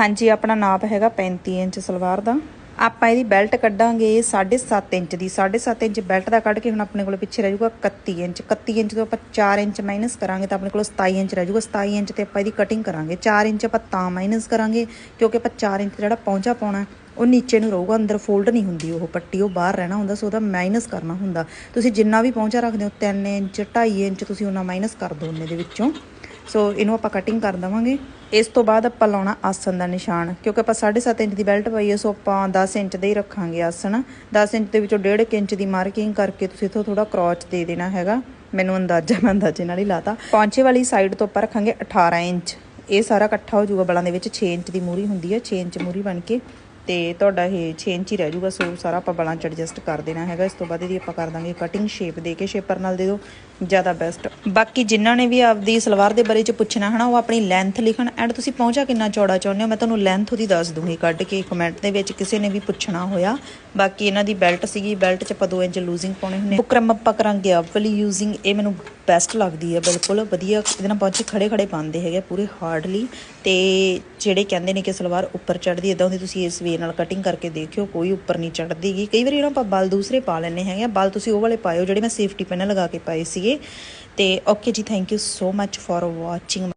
ਹਾਂਜੀ, ਆਪਣਾ ਨਾਪ ਹੈਗਾ 35 ਇੰਚ ਸਲਵਾਰ ਦਾ। ਆਪਾਂ ਇਹਦੀ ਬੈਲਟ ਕੱਢਾਂਗੇ 7.5 ਇੰਚ ਦੀ। 7.5 ਇੰਚ ਬੈਲਟ ਦਾ ਕੱਢ ਕੇ ਹੁਣ ਆਪਣੇ ਕੋਲ ਪਿੱਛੇ ਰਹਿ ਜਾਊਗਾ 31 ਇੰਚ। 31 ਇੰਚ ਤੋਂ ਆਪਾਂ 4 ਇੰਚ ਮਾਈਨਸ ਕਰਾਂਗੇ ਤਾਂ ਆਪਣੇ ਕੋਲ 27 ਇੰਚ ਰਹਿ ਜਾਊਗਾ। 27 ਇੰਚ ਤੇ ਆਪਾਂ ਇਹਦੀ ਕਟਿੰਗ ਕਰਾਂਗੇ। 4 ਇੰਚ ਆਪਾਂ ਤਾਂ ਮਾਈਨਸ ਕਰਾਂਗੇ ਕਿਉਂਕਿ ਆਪਾਂ 4 ਇੰਚ ਜਿਹੜਾ ਪਹੁੰਚਾ ਪਾਉਣਾ, ਉਹ ਨੀਚੇ ਨੂੰ ਰਹੂਗਾ, ਅੰਦਰ ਫੋਲਡ ਨਹੀਂ ਹੁੰਦੀ ਉਹ ਪੱਟੀ, ਉਹ ਬਾਹਰ ਰਹਿਣਾ ਹੁੰਦਾ, ਸੋ ਉਹਦਾ ਮਾਈਨਸ ਕਰਨਾ ਹੁੰਦਾ। ਤੁਸੀਂ ਜਿੰਨਾ ਵੀ ਪਹੁੰਚਾ ਰੱਖਦੇ ਹੋ 3 ਇੰਚ 2.5 ਇੰਚ ਤੁਸੀਂ ਉਹਨਾਂ ਮਾਈਨਸ ਕਰ ਦੋ ਉਹਨੇ ਦੇ ਵਿੱਚੋਂ। ਸੋ ਇਹਨੂੰ ਆਪਾਂ ਕਟਿੰਗ ਕਰ ਦਵਾਂਗੇ। ਇਸ ਤੋਂ ਬਾਅਦ ਆਪਾਂ ਲਾਉਣਾ ਆਸਨ ਦਾ ਨਿਸ਼ਾਨ। ਕਿਉਂਕਿ ਆਪਾਂ 7.5 ਇੰਚ ਦੀ ਬੈਲਟ ਪਾਈ ਹੈ ਸੋ ਆਪਾਂ 10 ਇੰਚ ਦੇ ਹੀ ਰੱਖਾਂਗੇ ਆਸਨ 10 ਇੰਚ ਦੇ ਵਿੱਚੋਂ 1.5 ਇੰਚ ਦੀ ਮਾਰਕਿੰਗ ਕਰਕੇ ਤੁਸੀਂ ਇੱਥੋਂ ਥੋੜਾ ਕ੍ਰੋਚ ਦੇ ਦੇਣਾ ਹੈਗਾ। ਮੈਨੂੰ ਅੰਦਾਜ਼ਾ ਮੈਂ ਅੰਦਾਜ਼ੇ ਨਾਲ ਹੀ ਲਾਤਾ। ਪੌਂਚੇ ਵਾਲੀ ਸਾਈਡ ਤੋਂ ਆਪਾਂ ਰੱਖਾਂਗੇ 18 ਇੰਚ। ਇਹ ਸਾਰਾ ਇਕੱਠਾ ਹੋ ਜਾਊਗਾ ਬਲਾਂ ਦੇ ਵਿੱਚ 6 ਇੰਚ ਦੀ ਮੂਰੀ ਹੁੰਦੀ ਹੈ 6 ਇੰਚ ਮੂਰੀ ਬਣ ਕੇ। ਤੇ ਤੁਹਾਡਾ ਇਹ 6 ਇੰਚ ਹੀ ਰਹਿ ਜਾਊਗਾ, ਸੋ ਸਾਰਾ ਆਪਾਂ ਬਲਾਂ ਚ ਐਡਜਸਟ ਕਰ ਦੇਣਾ ਹੈਗਾ। ਇਸ ਤੋਂ ਬਾਅਦ ਇਹਦੀ ਆਪਾਂ ਕਰ ਦਾਂਗੇ ਕਟਿੰਗ ਸ਼ੇਪ ਦੇ ਕੇ ਸ਼ੇਪਰ ਨਾਲ ਦੇ ਦਿਓ, ਜ਼ਿਆਦਾ ਬੈਸਟ ਬਾਕੀ ਜਿਨ੍ਹਾਂ ਨੇ ਵੀ ਆਪਦੀ ਸਲਵਾਰ ਦੇ ਬਾਰੇ ਚ ਪੁੱਛਣਾ ਹਨਾ, ਉਹ ਆਪਣੀ ਲੈਂਥ ਲਿਖਣ। ਐਂਡ ਤੁਸੀਂ ਪਹੁੰਚਾ ਕਿੰਨਾ ਚੌੜਾ ਚਾਹੁੰਦੇ ਹੋ, ਮੈਂ ਤੁਹਾਨੂੰ ਲੈਂਥ ਉਹਦੀ ਦੱਸ ਦੂੰਗੀ ਕੱਢ ਕੇ ਕਮੈਂਟ ਦੇ ਵਿੱਚ, ਕਿਸੇ ਨੇ ਵੀ ਪੁੱਛਣਾ ਹੋਇਆ। ਬਾਕੀ ਇਹਨਾਂ ਦੀ ਬੈਲਟ ਸੀਗੀ ਬੈਲਟ ਚ ਆਪਾਂ 2 ਇੰਚ ਲੂਜ਼ਿੰਗ ਪਾਉਣੇ ਹੁੰਦੇ ਬੁਕਰਮ ਆਪਾਂ ਕਰਾਂਗੇ ਅਪ ਵਾਲੀ ਯੂਜ਼ਿੰਗ ਇਹ ਮੈਨੂੰ ਬੈਸਟ ਲੱਗਦੀ ਹੈ, ਬਿਲਕੁਲ ਵਧੀਆ। ਇਹਦੇ ਨਾਲ ਪਹੁੰਚੇ ਖੜੇ ਖੜੇ ਪਾਉਂਦੇ ਹੈਗੇ ਪੂਰੇ ਹਾਰਡਲੀ ਤੇ ਜਿਹੜੇ ਕਹਿੰਦੇ ਨੇ ਕਿ ਸਲਵਾਰ ਉੱਪਰ ਚੜਦੀ ਇਦਾਂ ਦੀ ਤੁਸੀਂ ਇਸ ਵੇ ਨਾਲ ਕਟਿੰਗ ਕਰਕੇ ਦੇਖਿਓ, ਕੋਈ ਉੱਪਰ ਨਹੀਂ ਚੜਦੀਗੀ ਕਈ ਵਾਰੀ ਨਾ ਆਪਾਂ ਬਲ ਦੂਸਰੇ ਪਾ ਲੈਣੇ ਹੈਗੇ ਆ। ਬਲ ਤੁਸੀਂ ਉਹ ਵਾਲੇ ਪਾਇਓ ਜਿਹੜੇ ਮੈਂ ਸੇਫਟੀ ਪੈਨ ਲਗਾ ਕੇ ਪਾਏ ਸੀਗੇ। ਤੇ okay ji thank you so much for watching